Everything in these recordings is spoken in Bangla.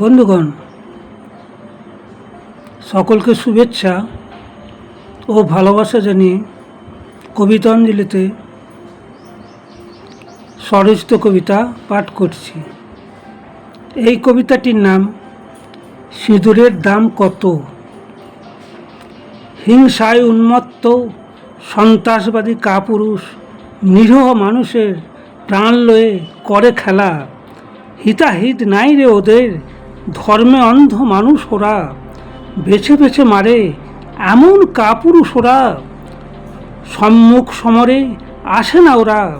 বন্ধুগণ, সকলকে শুভেচ্ছা ও ভালোবাসা জানিয়ে কবিতাঞ্জলিতে স্বরচিত কবিতা পাঠ করছি। এই কবিতাটির নাম, সিঁদুরের দাম কত? হিংসায় উন্মত্ত, সন্ত্রাসবাদী কাপুরুষ, নিরীহ মানুষের প্রাণ লয়ে করে খেলা। হিতাহিত নাই রে ওদের ধর্মে অন্ধ মানুষ ওরা। বেছে বেছে মারে এমন কাপুরুষ ওরা। সম্মুখ সমরে আসে না ওরা।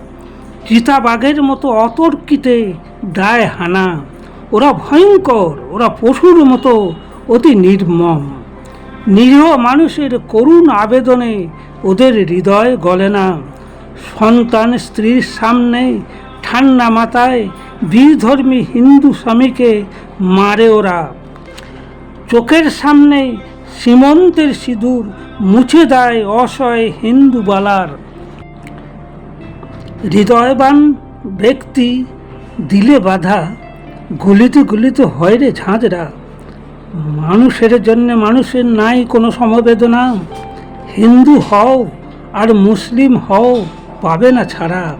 চিতাবাঘের মতো অতর্কিতে দায় হানা। ওরা ভয়ঙ্কর, ওরা পশুর মতো অতি নির্মম। নিরীহ মানুষের করুণ আবেদনে ওদের হৃদয় গলে না। সন্তান স্ত্রীর সামনে ঠান্ডা মাথায় বীরধর্মী হিন্দু স্বামীকে মারে ওরা। চোখের সামনে সীমন্তের সিঁদুর মুছে দেয় অসহায় হিন্দু বালার। হৃদয়বান ব্যক্তি দিলে বাধা, গলিতে গলিতে হয় রে ঝাঁঝরা। মানুষের জন্য মানুষের নাই কোনো সমবেদনা। হিন্দু হও আর মুসলিম হও পাবে না ছাড়া।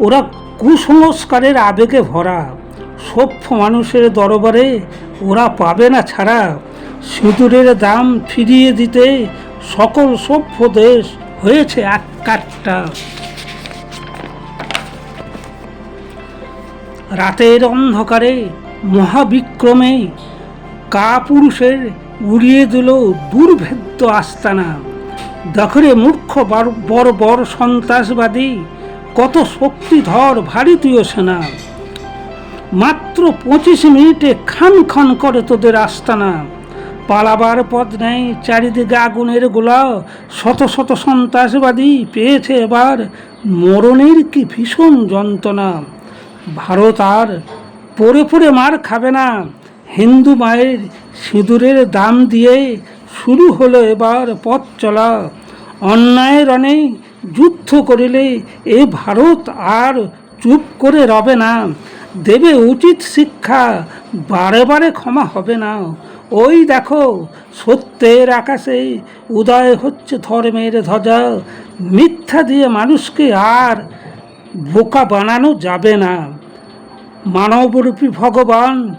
ওরা কুসংস্কারের আবেগে ভরা। সভ্য মানুষের দরবারে ওরা পাবে না ছাড়া। সিঁদুরের দাম ফিরিয়ে দিতে সকল সভ্য দেশ হয়েছে এক কাটটা রাতের অন্ধকারে মহাবিক্রমে কাপুরুষের উড়িয়ে দিল দুর্ভেদ্য আস্তানা। দখরে মূর্খ বার- বড় সন্ত্রাসবাদী, কত শক্তিধর ভারতীয় সেনা। মাত্র পঁচিশ মিনিটে খান খান করে তোদের আস্তানা। পালাবার পথ নেই, চারিদিকে আগুনের গোলা। শত শত সন্ত্রাসবাদী পেয়েছে এবার। মরণের কি ভীষণ যন্ত্রণা। ভারত আর পড়ে পড়ে মার খাবে না। হিন্দু মায়ের সিঁদুরের দাম দিয়ে শুরু হলো এবার পথ চলা। অন্যায়ের রণে যুদ্ধ করিলে এ ভারত আর চুপ করে রবে না। দেবে উচিত শিক্ষা, বারে বারে ক্ষমা হবে না। ওই দেখো, সত্যের আকাশে উদয় হচ্ছে ধর্মের ধ্বজা। মিথ্যা দিয়ে মানুষকে আর বোকা বানানো যাবে না। মানবরূপী ভগবান,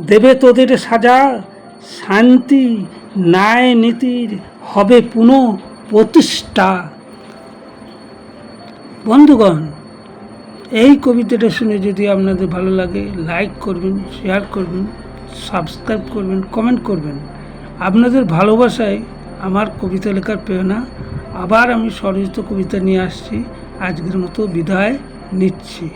দেবে তোদের সাজা। শান্তি, ন্যায় নীতির হবে পুনঃ প্রতিষ্ঠা বন্ধুগণ এই কবিতাটা শুনে যদি আপনাদের ভালো লাগে লাইক করবেন শেয়ার করবেন সাবস্ক্রাইব করবেন কমেন্ট করবেন। আপনাদের ভালোবাসায় আমার কবিতা লেখার প্রেরণা। আবার আমি স্বরচিত কবিতা নিয়ে আসছি। আজকের মতো বিদায় নিচ্ছি।